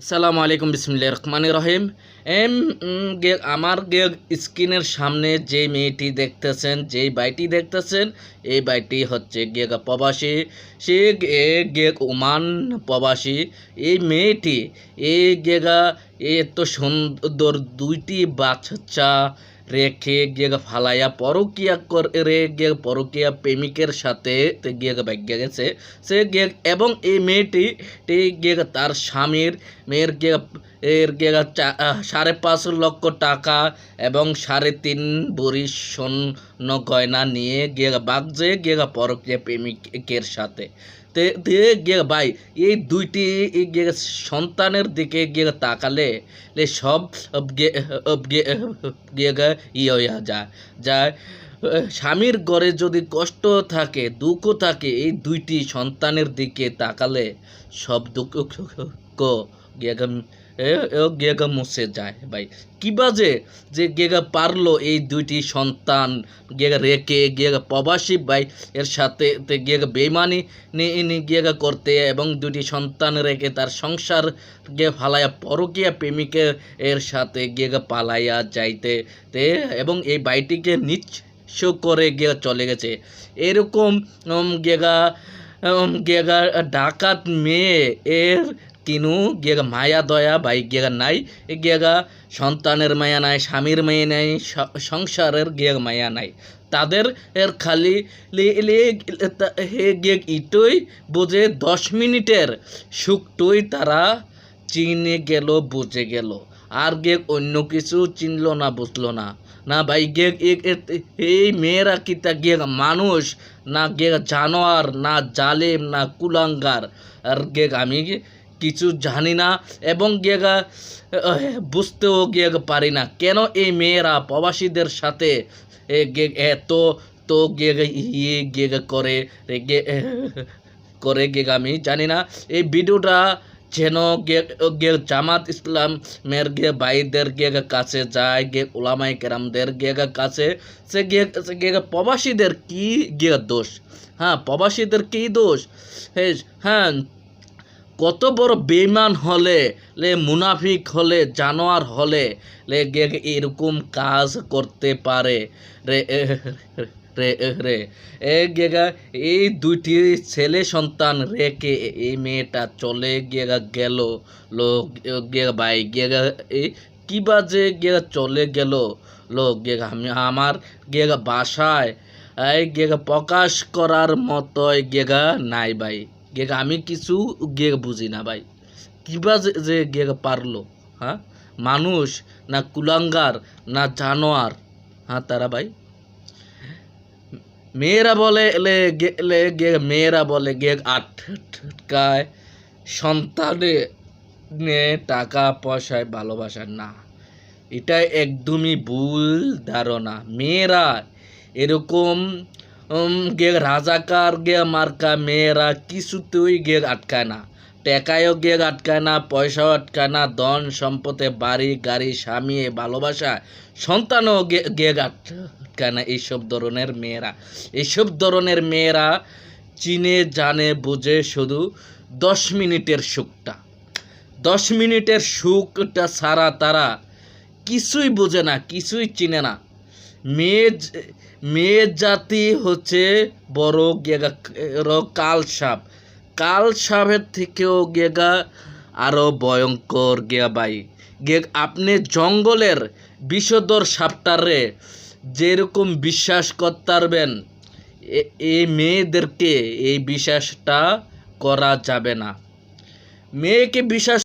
আসসালামু আলাইকুম বিসমুল্লা রহমান রহিম। এম আমার স্ক্রিনের সামনে যে মেয়েটি দেখতেছেন যেই বাইটি দেখতেছেন, এই বাইটি হচ্ছে গে প্রবাসী। সে গে গে ওমান প্রবাসী। এই মেয়েটি, এই গেগা এত সুন্দর দুইটি বাচ্চা। রেখে গিয়ে ফালাইয়া পরকিয়া করে গিয়ে পরকিয়া প্রেমিকের সাথে গিয়ে ভাগ্য গেছে। সে গিয়ে এবং এই মেয়েটি গিয়ে তার স্বামীর মেয়ের গে এর সাড়ে পাঁচ লক্ষ টাকা এবং সাড়ে তিন বড়ি স্বর্ণ গয়না নিয়ে গে বাগজে গে পরকিয়া প্রেমিকের সাথে। তে তে গে ভাই, এই দুইটি এই গে সন্তানের দিকে গিয়ে তাকালে সব গে গে গে গে ইয়ে হইয়া যায়। যায় স্বামীর ঘরে যদি কষ্ট থাকে, দুঃখ থাকে, এই দুইটি সন্তানের দিকে তাকালে সব দুঃখ গেগা গেগা মুছে যায়, ভাই। কি বাজে যে গেগা পারল এই দুইটি সন্তান, গেগা রেখে গেগা প্রবাসী, ভাই। এর সাথে গেগা বেমানি গেগা করতে এবং দুটি সন্তান রেখে তার সংসার গে ফালাইয়া পরকিয়া প্রেমিকের এর সাথে গেগা পালাইয়া যাইতে তে এবং এই বাইটিকে নিঃস্ব করে গিয়ে চলে গেছে। এরকম গেগা গেগা ডাকাত মেয়ে এর কিনু গেগা মায়া, দয়া ভাই গেগা নাই এ সন্তানের মায়া নাই, স্বামীর মায়া নাই সংসারের গেগ মায়া নাই। তাদের এর খালি গেগ ইটই বোঝে দশ মিনিটের সুখটই তারা চিনে গেল, বুঝে গেল। আর গেগ অন্য কিছু চিনল না, বুঝলো না। না ভাই এ- এই মেয়েরা কি তা গেগ মানুষ, না গেগ জানোয়ার, না জালেম, না কুলাঙ্গার। আর গেগ আমি কিছু জানি না এবং আহ, বুঝতেও গেগ পারি না। কেন এই মেয়েরা প্রবাসীদের সাথে এত তো গেগ ইয়ে গেগ করে গে করে গেগ আমি জানি না। এই ভিডিওটা যেন গে গে জামাত ইসলাম মের গে ভাইদের গে কাছে যায় গে ওলামাই কেরামদের গে কাছে সে গে গে প্রবাসীদের কি গে দোষ? হ্যাঁ প্রবাসীদের কী দোষ? হ্যাঁ কত বড় বেইমান হলে, লে মুনাফিক হলে, জানোয়ার হলে, লে এরকম কাজ করতে পারে। রে রে রে, এ গেগা এই দুইটি ছেলে সন্তান রেখে এই মেয়েটা চলে গেগা গেল, লো গেগা ভাই গেগা এই কি বাজে গেগা চলে গেল, লো গেগা আমি আমার গেগা বাসায় গেগা প্রকাশ করার মতোই গেগা নাই ভাই। গেগা, আমি কিছু গেগা বুঝি না ভাই। কিবা যে গেগা পারল হ্যাঁ? মানুষ না কুলাঙ্গার না জানোয়ার হ্যাঁ তারা ভাই? মেয়েরা বলে লে গে- লে গে মেয়েরা বলে গে আটকায় সন্তানে টাকা, পয়সায় ভালোবাসা, না। এটা একদমই ভুল ধারণা। মেয়েরা এরকম গে রাজাকার গে মার্কা মেয়েরা কিছুতেই গে আটকায় না টেকায়ও গে আটকায় না পয়সাও আটকায় না ধন সম্পদে বাড়ি গাড়ি স্বামী ভালোবাসা সন্তানও গে আটকায় না এইসব ধরনের মেয়েরা এইসব ধরনের মেয়েরা চিনে জানে বুঝে শুধু দশ মিনিটের সুখটা দশ মিনিটের সুখটা ছাড়া তারা কিছুই বোঝে না কিছুই চিনে না মেয়ে জাতি হচ্ছে বড় গেগা কাল সাপ। কাল সাপের থেকেও গেগা আরও ভয়ঙ্কর গেয়া বাই। গে, আপনি জঙ্গলের বিষধর সাপটারে যেরকম বিশ্বাস করতে পারবেন এই মেয়েদেরকে এই বিশ্বাসটা করা যাবে না। মেয়েকে বিশ্বাস